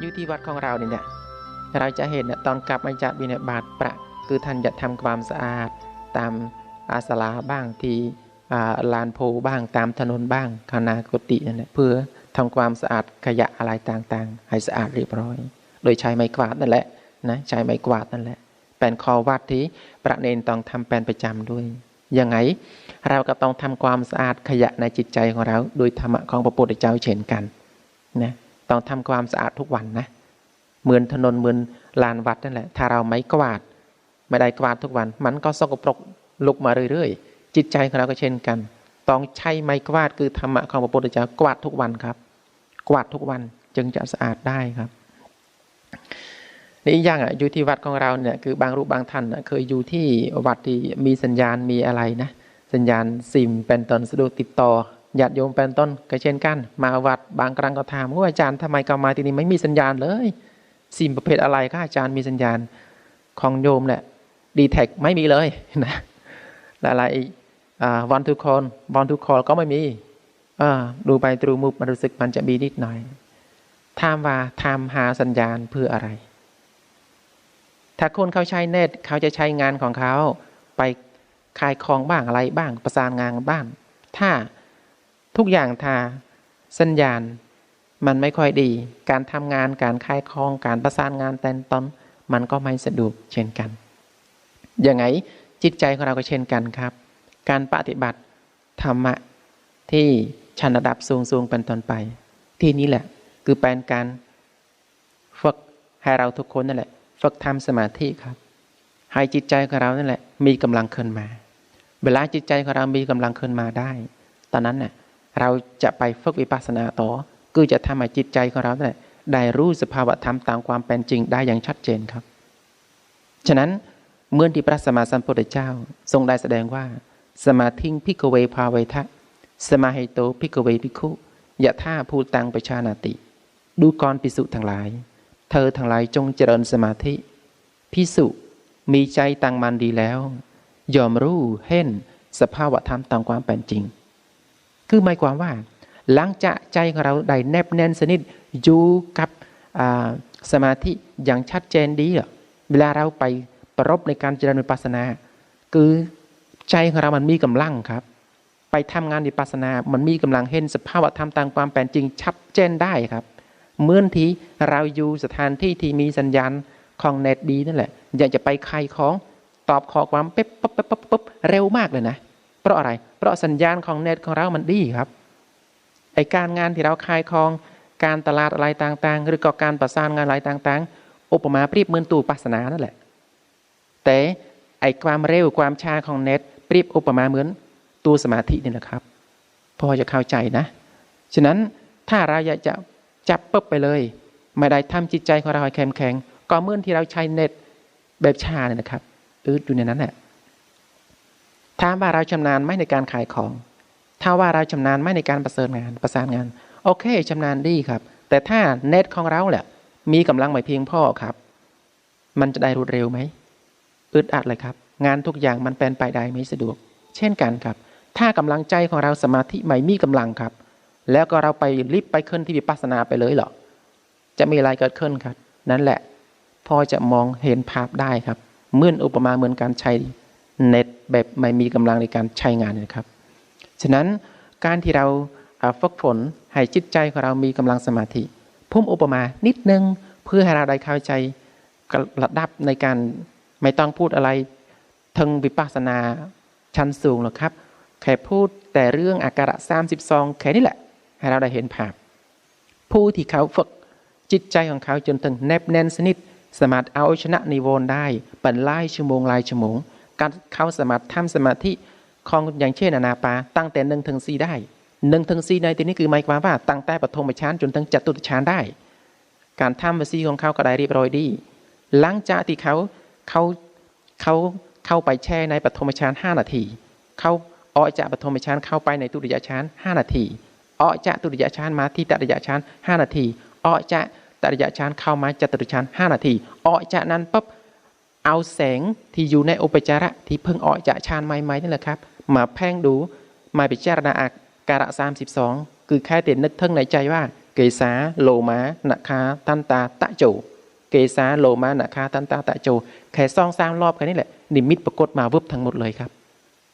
อยู่ที่วัดของเรานี่เนี่ยเราจะเห็นตอนกลับมาจากบิณฑบาตประคือท่านจะทำความสะอาดตามอาสลาบ้างที่ลานโพบ้างตามถนนบ้างคณากุฏินั่นแหละเพื่อทำความสะอาดขยะอะไรต่างๆ ให้สะอาดเรียบร้อย โดยใช้ไม้กวาดนั่นแหละนะใช้ไม้กวาดนั่นแหละเป็นข้อวัดที่ประเนนต้องทำเป็นประจำด้วยยังไงเราก็ต้องทำความสะอาดขยะในจิตใจของเรา โดยธรรมะของพระพุทธเจ้าเช่นกันนะ ต้องทำความสะอาดทุกวันนะเหมือนถนนเหมือนลานวัดนั่นแหละ ถ้าเราไม่กวาด ไม่ได้กวาดทุกวัน มันก็สกปรกลุกมาเรื่อยๆ จิตใจของเราก็เช่นกัน ต้องใช้ไม้กวาดคือธรรมะของพระพุทธเจ้ากวาดทุกวันครับ กวาดทุกวันจึงจะสะอาดได้ครับนี่อีกอย่างอะอยู่ที่วัดของเราเนี่ยคือบางรูปบางท่านเคยอยู่ที่วัดที่มีสัญญาณมีอะไรนะ สัญญาณซิมเป็นต้นสะดวกติดต่อ ญาติโยมเป็นต้นก็เช่นกัน มาวัดบางครั้งก็ถามว่าอาจารย์ทำไมกลับมาที่นี่ไม่มีสัญญาณเลยซิมประเภทอะไรคะอาจารย์มีสัญญาณของโยมเนี่ยดีแท็ไม่มีเลยนะอะไรวันทุกคนวันทุกคอก็ไม่มีอดูไปตรูมุบมันรู้สึกมันจะมีนิดหน่อยถามว่าทำหาสัญญาณเพื่ออะไร ถ้าคนเขาใช้เน็ตเขาจะใช้งานของเขาไปขายของบ้างอะไรบ้างประสานงานบ้างถ้า ทุกอย่างถ้าสัญญาณ มันไม่ค่อยดี การทำงานการขายของการประสานงานแต่นตอนมันก็ไม่สะดวกเช่นกันยังไงจิตใจของเราก็เช่นกันครับ การปฏิบัติธรรมะที่ชั้นระดับสูงสูงเป็นต้นไป ที่นี้แหละ คือเป็นการฝึกให้เราทุกคนนั่นแหละฝึกทำสมาธิครับ ให้จิตใจของเรานั่นแหละมีกำลังขึ้นมา เวลาจิตใจของเรามีกำลังขึ้นมาได้ ตอนนั้นเน่ย เราจะไปฝึกวิปัสสนาต่อ คือจะทำให้จิตใจของเราเนี่ยได้รู้สภาวะธรรมตามความเป็นจริงได้อย่างชัดเจนครับ ฉะนั้นเมื่อที่พระสมมาสัมพุทธเจ้า ทรงได้แสดงว่า สมาธิพิกเวภาเวทะ สมาหิโตพิกเวพิคุยะท่าภูตังปชานาติ ดูกรปิสุทั้งหลาย เธอทั้งหลายจงเจริญสมาธิ พิสุมีใจตั้งมันดีแล้ว ยอมรู้เห็นสภาวะธรรมตามความเป็นจริง คือหมายความว่า หลังจากใจของเราได้แนบแน่นสนิทอยู่กับสมาธิอย่างชัดเจนดีเวลาเราไปประรบในการเจริญวิปัสสนา คือใจของเรามันมีกำลังครับ ไปทำงานวิปัสสนา มันมีกำลังเห็นสภาวะธรรมตามความเป็นจริงชัดเจนได้ครับเมื่อที่เราอยู่สถานที่ที่มีสัญญาณของเน็ตดีนั่นแหละอยากจะไปใครของตอบขอความเป๊ะป๊บป๊บป๊บป๊บเร็วมากเลยนะเราะอะไร เพราะสัญญาณของเน็ตของเรามันดีครับไอการงานที่เราขายของการตลาดอะไรต่างๆ หรือก็การประสานงานอะไรต่างๆ อุปมาเปรียบเหมือนตู้ปัสนานั่นแหละ แต่ไอความเร็วความช้าของเน็ตเปรียบอุปมาเหมือนตัวสมาธินี่แหละครับ พอจะเข้าใจนะ ฉะนั้นถ้าเราอยากจะจับปุ๊บไปเลย ไม่ได้ทำจิตใจของเราให้แข็งแข็งก็เมื่อที่เราใช้เน็ตแบบชาเนี่ยนะครับอืดอยู่ในนั้นแหละ ถ้าว่าเราชำนาญไหมในการขายของ ถ้าว่าเราชำนาญไหมในการประเสริฐงานประสานงาน โอเคชำนาญดีครับ แต่ถ้าเน็ตของเราแหละมีกำลังไม่เพียงพอครับ มันจะได้รวดเร็วไหมอึดอัดเลยครับ งานทุกอย่างมันเป็นไปได้ไม่สะดวก เช่นกันครับ ถ้ากำลังใจของเราสมาธิไม่มีกำลังครับ แล้วก็เราไปรีบไปขึ้นที่วิปัสสนาไปเลยเหรอจะมีอะไรเกิดขึ้นครับ นั่นแหละ พอจะมองเห็นภาพได้ครับเหมือนอุปมาเหมือนการใช้ เน็ตแบบไม่มีกำลังในการใช้งานนะครับ ฉะนั้นการที่เราฝึกฝนให้จิตใจของเรามีกำลังสมาธิพุ่มอุปมานิดนึงเพื่อให้เราได้เข้าใจระดับในการไม่ต้องพูดอะไรทึงวิปัสสนาชั้นสูงหรอกครับ แค่พูดแต่เรื่องอาการะสามสิบสองแค่นี้แหละ ให้เราได้เห็นภาพ ผู้ที่เขาฝึกจิตใจของเขาจนถึงแนบแน่นสนิท สามารถเอาชนะนิวรณ์ได้เป็นไล่ชั่วโมงไล่ชั่วโมง การเข้าสมาธิทำสมาธิของอย่างเช่นอนาปา ตั้งแต่หนึ่งถึงสี่ได้หนึ่งถึงสี่ในที่นี้คือหมายความว่าตั้งแต่ปฐมฌานจนถึงจตุตฌานได้ การทำวสีของเขาก็ได้เรียบร้อยดี หลังจากที่เขาเขาเขาเข้าไปแช่ในปฐมฌานห้านาที เขาออกจากปฐมฌานเข้าไปในตุติยฌานห้านาทีออกจากตุติยฌานมาที่ตติยฌานห้านาทีออกจากตริยฌานเข้ามาจตุรฌานห้านาทีออกจากนั้นปั๊บ เอาแสงที่อยู่ในอุปจาระที่เพิ่งออกจากฌานใหม่ๆนี่แหละครับ มาแพ่งดูมาพิจารณาอาการะสามสิบสองคือแค่เตนนึกทึ่งในใจว่า เกสาโลมานาคาตันตาตะโจเกสาโลมานาคาตันตาตะโจแค่ซองสามรอบแค่นี้แหละ นิมิตปรากฏมาวึบทั้งหมดเลยครับ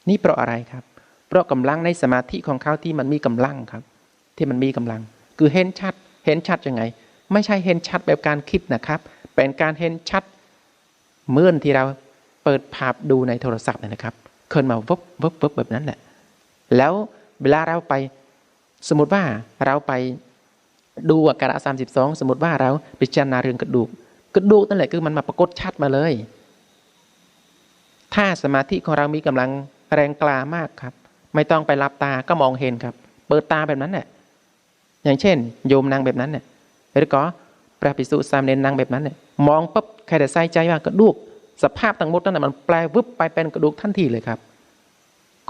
นี่เพราะอะไรครับ เพราะกำลังในสมาธิของเขาที่มันมีกำลังครับ ที่มันมีกำลัง คือเห็นชัดเห็นชัดยังไง ไม่ใช่เห็นชัดแบบการคิดนะครับ เป็นการเห็นชัด เหมื่อนที่เราเปิดภาพดูในโทรศัพท์เนยนะครับเคลื่อนมาวบวบวบแบบนั้นแหละแล้วเวลาเราไปสมมติว่าเราไปดูอาการสามสิบสองสมมติว่าเราพิจารณาเรื่องกระดูก กระดูกนั่นแหละคือมันมาปรากฏชัดมาเลย ถ้าสมาธิของเรามีกำลังแรงกล้ามากครับ ไม่ต้องไปรับตาก็มองเห็นครับ เปิดตาแบบนั้นแหละอย่างเช่น โยมนางแบบนั้นเนี่ยหรือก็ ระภิกษุสามเณรนางแบบนั้นเนี่ยมองปุ๊บใครแต่ใส่ใจว่ากระดูก สภาพทั้งหมดนั่นนะมันแปลวึบไปเป็นกระดูกทันทีเลยครับ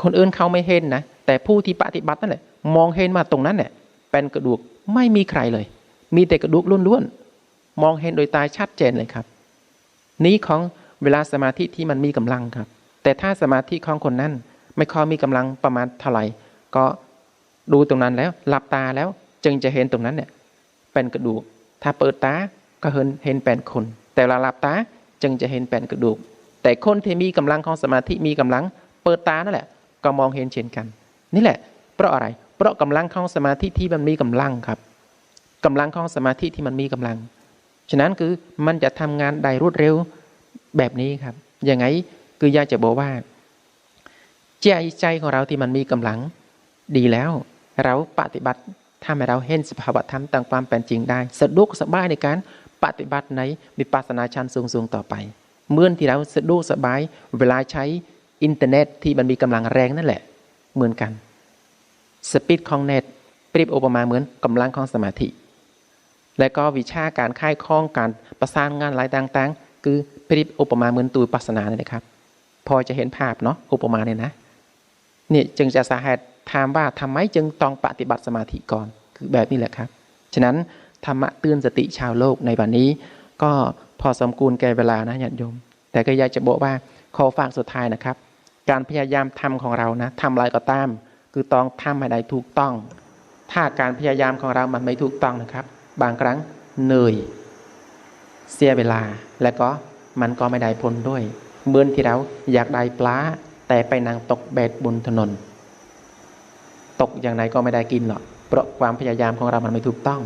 คนอื่นเขาไม่เห็นนะแต่ผู้ที่ปฏิบัตินั่นแหละมองเห็นมาตรงนั้นเนี่ยเป็นกระดูกไม่มีใครเลย มีแต่กระดูกล้วนๆมองเห็นโดยตาชัดเจนเลยครับ นี้ของเวลาสมาธิที่มันมีกำลังครับ แต่ถ้าสมาธิของคนนั้นไม่ค่อยมีกำลังประมาณเท่าไหร่ก็ดูตรงนั้นแล้วหลับตาแล้วจึงจะเห็นตรงนั้นเนี่ยเป็นกระดูก ถ้าเปิดตาก็เห็นเห็นเป็นคน แต่เวลาหลับตาจึงจะเห็นเป็นกระดูก แต่คนที่มีกำลังของสมาธิมีกำลัง เปิดตานั่นแหละ ก็มองเห็นเช่นกัน นี่แหละ เพราะอะไร เพราะกำลังของสมาธิที่มันมีกำลังครับกำลังของสมาธิที่มันมีกำลัง ฉะนั้นคือมันจะทำงานได้รวดเร็วแบบนี้ครับยังไงคืออยากจะบอกว่าใจใจของเราที่มันมีกำลัง ดีแล้ว เราปฏิบัติ ทำให้เราเห็นสภาวะธรรมต่ามความเป็นจริงได้ สะดวกสบายในการปฏิบัติในวิปัสสนาชั้นสูงๆต่อไปเมื่อที่เราสะดวกสบายเวลาใช้อินเทอร์เน็ตที่มันมีกำลังแรงนั่นแหละ เหมือนกันสปีดของเน็ตเปรียบอุปมาเหมือนกำลังของสมาธิ และก็วิชาการค่ายข้องการประสานงานหลายต่างๆ คือเปรียบอุปมาเหมือนตูปัสสนาเนี่ยนะครับ พอจะเห็นภาพเนาะอุปมาเนี่ยนะนี่จึงจะสาเหตุ ถามว่าทำไมจึงต้องปฏิบัติสมาธิก่อนคือแบบนี้แหละครับ ฉะนั้นธรรมะเตือนสติชาวโลกในวันนี้ ก็พอสมควรแก่เวลานะญาติโยม แต่ก็อยากจะบอกว่าขอฝากสุดท้ายนะครับ การพยายามทำของเรานะทำอะไรก็ตาม คือต้องทำให้ได้ถูกต้อง ถ้าการพยายามของเรามันไม่ถูกต้องนะครับ บางครั้งเหนื่อยเสียเวลาและก็มันก็ไม่ได้ผลด้วยเหมือนที่เราอยากได้ปลาแต่ไปนั่งตกเบ็ดบนถนน ตกอย่างไรก็ไม่ได้กินหรอกเพราะความพยายามของเรามันไม่ถูกต้อง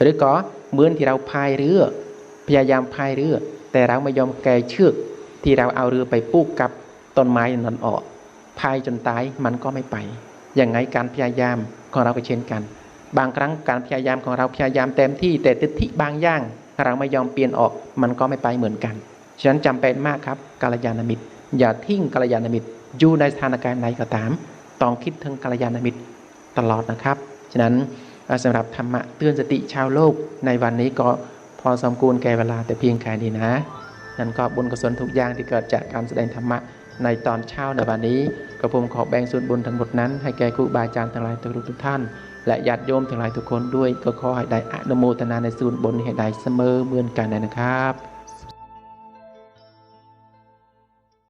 หรือก็เหมือนที่เราพายเรือ พยายามพายเรือ แต่เราไม่ยอมแกเชือก ที่เราเอาเรือไปปูกกับต้นไม้นั้นออกพายจนตายมันก็ไม่ไป อย่างไงการพยายามของเราก็เช่นกัน บางครั้งการพยายามของเราพยายามเต็มที่แต่ทิฏฐิบางอย่างเราไม่ยอมเปลี่ยนออกมันก็ไม่ไปเหมือนกัน ฉะนั้นจำเป็นมากครับกัลยาณมิตร อย่าทิ้งกัลยาณมิตรอยู่ในสถานการณ์ไหนก็ตาม ต้องคิดถึงกัลยาณมิตรตลอดนะครับ ฉะนั้นสำหรับธรรมะเตือนสติชาวโลกในวันนี้ก็พอสมควรแก่เวลาแต่เพียงแค่นี้นะ นั่นก็บุญกุศลทุกอย่างที่เกิดจากการแสดงธรรมะในตอนเช้าในวันนี้กระผมขอแบ่งส่วนบุญทั้งหมดนั้นให้แก่ครูบาอาจารย์ทั้งหลายทุกทุกท่าน และญาติโยมทั้งหลายทุกคนด้วยก็ขอให้ได้อนุโมทนาในส่วนบุญให้ได้เสมอเหมือนกันนะครับ